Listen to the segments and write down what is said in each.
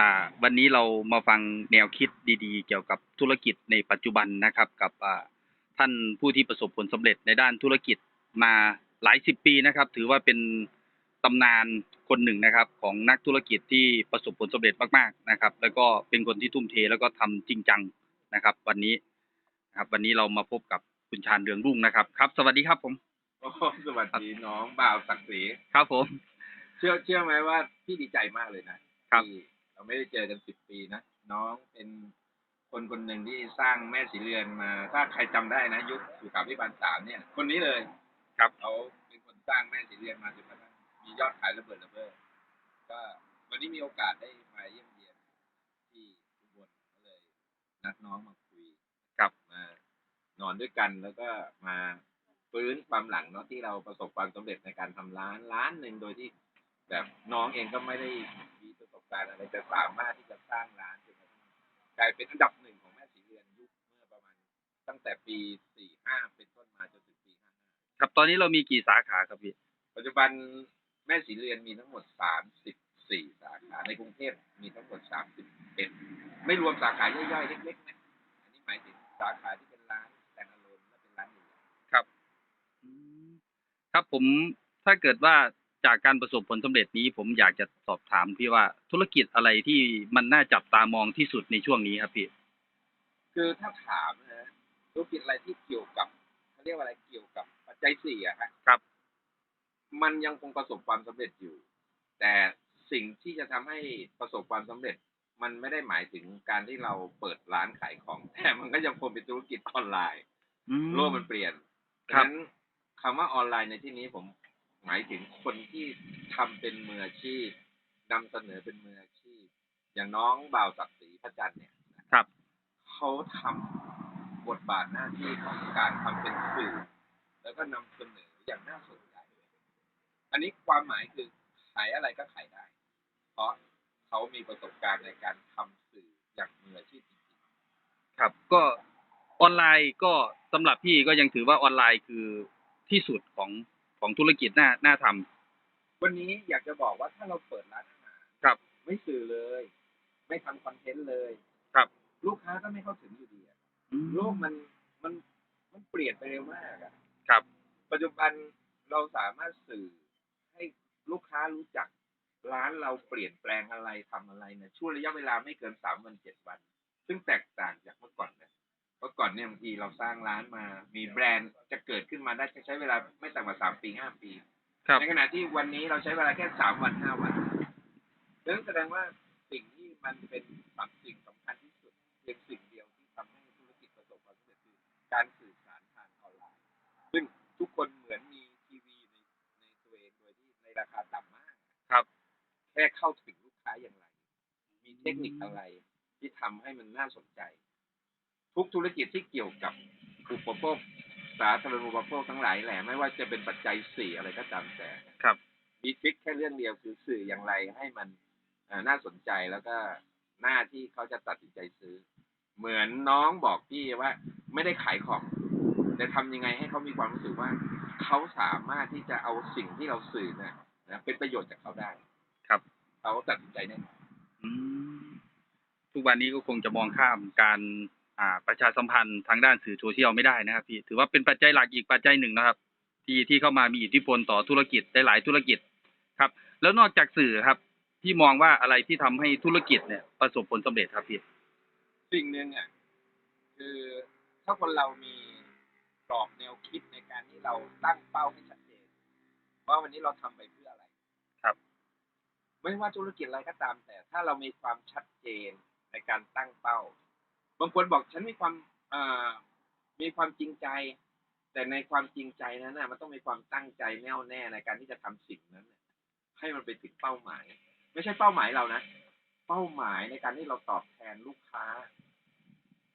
อ่าวันนี้เรามาฟังแนวคิดดีๆ เกี่ยวกับธุรกิจในปัจจุบันนะครับ กับอ่าท่านผู้ที่ประสบผลสำเร็จในด้านธุรกิจมาหลายสิบปีนะครับ ถือว่าเป็นตำนานคนหนึ่งนะครับ ของนักธุรกิจที่ประสบผลสำเร็จมากๆนะครับ แล้วก็เป็นคนที่ทุ่มเทแล้วก็ทำจริงจังนะครับ วันนี้นะครับ วันนี้เรามาพบกับคุณชาญเรืองรุ่งนะครับครับ สวัสดีครับผมโอ้โหสวัสดีน้องบ่าวศักดิ์ศรีครับผม เชื่อเชื่อไหมว่าพี่ดีใจมากเลยนะครับ ที่ เราไม่ได้เจอกันสิบปีนะ น้องเป็นคนคนหนึ่งที่สร้างแม่สีเรือนมา ถ้าใครจำได้นะ ยุคสุขาพิบาลสามเนี่ย คนนี้เลยครับเขาเป็นคนสร้างแม่สีเรือนมาจนกระทั่งมียอดขายระเบิดระเบ้อก็วันนี้มีโอกาสได้มาเยี่ยมเยียนที่อุบลก็เลย นัดน้องมาคุยครับมานอนด้วยกันแล้วก็มาฟื้นความหลังเนาะที่เราประสบความสำเร็จในการทำร้านร้านหนึ่งโดยที่แบบน้องเองก็ไม่ได้ มีประสบการณ์อะไรแต่สามารถที่จะสร้างร้านจนกระทั่งกลายเป็นอันดับหนึ่งของแม่สีเรือนยุคเมื่อประมาณตั้งแต่ปี45เป็นต้นมาจนถึงปี55ครับตอนนี้เรามีกี่สาขาครับพี่ปัจจุบันแม่สีเรือนมีทั้งหมด34สาขาในกรุงเทพมีทั้งหมด31ไม่รวมสาขาย่อยๆเล็กๆนะอันนี้หมายถึงสาขาที่เป็นร้านแต่ละโลนและเป็นร้านใหญ่ครับ ครับผมถ้าเกิดว่า จากการประสบผลสำเร็จนี้ ผมอยากจะสอบถามพี่ว่าธุรกิจอะไรที่มันน่าจับตามองที่สุดในช่วงนี้ครับพี่คือถ้าถามนะธุรกิจอะไรที่เกี่ยวกับเขาเรียกว่าอะไรเกี่ยวกับปัจจัยสี่อะฮะครับ มันยังคงประสบความสำเร็จอยู่ แต่สิ่งที่จะทำให้ประสบความสำเร็จ มันไม่ได้หมายถึงการที่เราเปิดร้านขายของ แต่มันก็ยังคงเป็นธุรกิจออนไลน์อืมโลกมันเปลี่ยนครัดับงนั้นคำว่าออนไลน์ในที่นี้ผม หมายถึงคนที่ทำเป็นมืออาชีพนำเสนอเป็นมืออาชีพ อย่างน้องบ่าวศักดิ์ศรีพระจันทร์เนี่ยครับเขาทำบทบาทหน้าที่ของการทำเป็นสื่อแล้วก็นำเสนออย่างน่าสนใจอันนี้ความหมายคือขายอะไรก็ขายได้ เพราะเขามีประสบการณ์ในการทำสื่ออย่างมืออาชีพจริงครับ ก็ออนไลน์ก็สำหรับพี่ก็ยังถือว่าออนไลน์คือที่สุดของ ของธุรกิจน่าน่าทำๆวันนี้อยากจะบอกว่าถ้าเราเปิดร้านอาหารครับ ไม่สื่อเลย ไม่ทำคอนเทนต์เลยครับ ลูกค้าก็ไม่เข้าถึงอยู่ดีอะโลกมันมันมันเปลี่ยนไปเร็วมากอะครับ ปัจจุบันเราสามารถสื่อให้ลูกค้ารู้จักร้านเราเปลี่ยนแปลงอะไรทำอะไรเนี่ยช่วงระยะเวลาไม่เกินสามวันเจ็ดวัน ซึ่งแตกต่างจากเมื่อก่อนเนี่ย เมื่อก่อนเนี่ยบางทีเราสร้างร้านมา มีแบรนด์จะเกิดขึ้นมาได้ใช้เวลาไม่ต่ำกว่าสามปีห้าปีครับในขณะที่วันนี้เราใช้เวลาแค่สามวันห้าวันนั่นแสดงว่าสิ่งที่มันเป็นสำสิ่งสำคัญที่สุดเพียงสิ่งเดียวที่ทำให้ธุรกิจประสบความสำเร็จคือการสื่อสารทางออนไลน์ ซึ่งทุกคนเหมือนมีทีวีในในตัวเองโดยที่ในราคาต่ำมากครับ แค่เข้าถึงลูกค้าอย่างไร มีเทคนิคอะไรที่ทำให้มันน่าสนใจ ทุกธุรกิจที่เกี่ยวกับอุปโภคสาธารณูปโภคทั้งหลายแหละไม่ว่าจะเป็นปัจจัยสี่อะไรก็ตามแต่ครับมีทริคแค่เรื่องเดียวคือสื่ออย่างไรให้มันเอ่อน่าสนใจแล้วก็หน้าที่เขาจะตัดสินใจซื้อ เหมือนน้องบอกพี่ว่าไม่ได้ขายของ แต่ทำยังไงให้เขามีความรู้สึกว่า เขาสามารถที่จะเอาสิ่งที่เราสื่อเนี่ยนะเป็นประโยชน์จากเขาได้ ครับเขาตัดสินใจแน่นอนอืมทุกวันนี้ก็คงจะมองข้ามการอ่า ประชาสัมพันธ์ทางด้านสื่อโซเชียลไม่ได้นะครับพี่ถือว่าเป็นปัจจัยหลักอีกปัจจัยหนึ่งนะครับ ที่ที่เข้ามามีอิทธิพลต่อธุรกิจได้หลายธุรกิจครับ แล้วนอกจากสื่อครับพี่มองว่าอะไรที่ทำให้ธุรกิจเนี่ยประสบผลสำเร็จครับพี่สิ่งหนึ่งอะคือถ้าคนเรามีกรอบแนวคิดในการที่เราตั้งเป้าให้ชัดเจนว่าวันนี้เราทำไปเพื่ออะไรครับ ไม่ว่าธุรกิจอะไรก็ตามแต่ ถ้าเรามีความชัดเจนในการตั้งเป้า บางคนบอกฉันมีความมีความจริงใจ แต่ในความจริงใจนั้นนะมันต้องมีความตั้งใจแน่วแน่ในการที่จะทำสิ่งนั้นให้มันไปถึงเป้าหมาย ไม่ใช่เป้าหมายเรานะเป้าหมายในการที่เราตอบแทนลูกค้า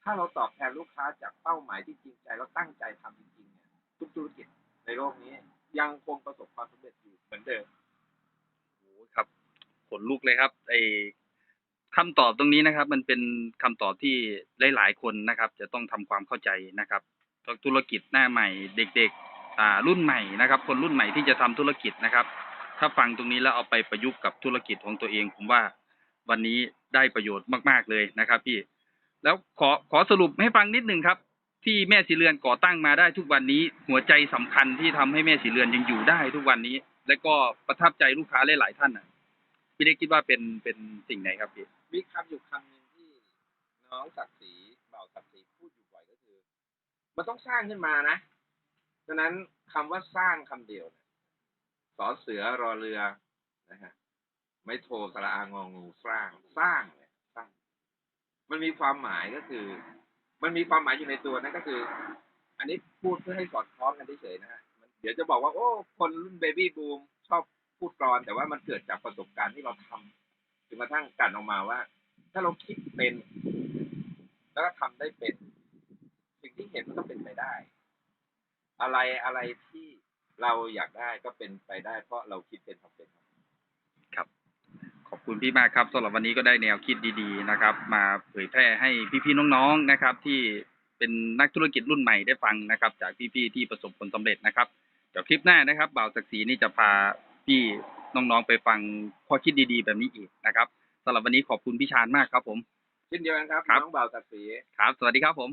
ถ้าเราตอบแทนลูกค้าจากเป้าหมายที่จริงใจแล้วตั้งใจทำจริงๆเนี่ยทุกธุรกิจในโลกนี้ยังคงประสบความสำเร็จอยู่เหมือนเดิมโอ้ครับขนลุกเลยครับไอ คำตอบตรงนี้นะครับ มันเป็นคำตอบที่หลาย ๆ คนนะครับ จะต้องทำความเข้าใจนะครับธุรกิจหน้าใหม่เด็กๆอ่ารุ่นใหม่นะครับ คนรุ่นใหม่ที่จะทำธุรกิจนะครับ ถ้าฟังตรงนี้แล้วเอาไปประยุกต์กับธุรกิจของตัวเอง ผมว่าวันนี้ได้ประโยชน์มากๆเลยนะครับ พี่ แล้วขอขอสรุปให้ฟังนิดหนึ่งครับ ที่แม่สีเรือนก่อตั้งมาได้ทุกวันนี้ หัวใจสำคัญที่ทำให้แม่สีเรือนยังอยู่ได้ทุกวันนี้ และก็ประทับใจลูกค้าหลายๆท่านน่ะพี่เล็กคิดว่าเป็นเป็นสิ่งไหนครับพี่ มีคำอยู่คำหนึ่งที่น้องศักดิ์ศรีเบาศักดิ์ศรีพูดอยู่บ่อยก็คือ มันต้องสร้างขึ้นมานะฉะนั้นคำว่าสร้างคำเดียวเนี่ยสอเสือรอเรือนะฮะไม่โทรสระอางองูสร้างสร้างเนี่ยสร้าง มันมีความหมายก็คือ มันมีความหมายอยู่ในตัวนั่นก็คือ อันนี้พูดเพื่อให้สอดคล้องกันเฉยๆนะฮะเดี๋ยวจะบอกว่าโอ้ คนรุ่นเบบี้บูมชอบพูดกรอนแต่ว่ามันเกิดจากประสบการณ์ที่เราทำ จนกระทั่งกันออกมาว่า ถ้าเราคิดเป็น แล้วก็ทำได้เป็น สิ่งที่เห็นมันก็เป็นไปได้ อะไรอะไรที่เราอยากได้ก็เป็นไปได้ เพราะเราคิดเป็นทำเป็นครับ ขอบคุณพี่มากครับสำหรับวันนี้ก็ได้แนวคิดดี ๆ นะครับ มาเผยแพร่ให้พี่ๆน้องๆนะครับ ที่เป็นนักธุรกิจรุ่นใหม่ได้ฟังนะครับ จากพี่ๆที่ประสบผลสำเร็จนะครับเดี๋ยวคลิปหน้านะครับบ่าวศักดิ์ศรีนี่จะพาพี่ น้องๆไปฟังข้อคิดดีๆ แบบนี้อีกนะครับสำหรับวันนี้ขอบคุณพี่ชาญมากครับผม เช่นเดียวกันครับครับ น้องบ่าวศักดิ์ศรีครับ สวัสดีครับผม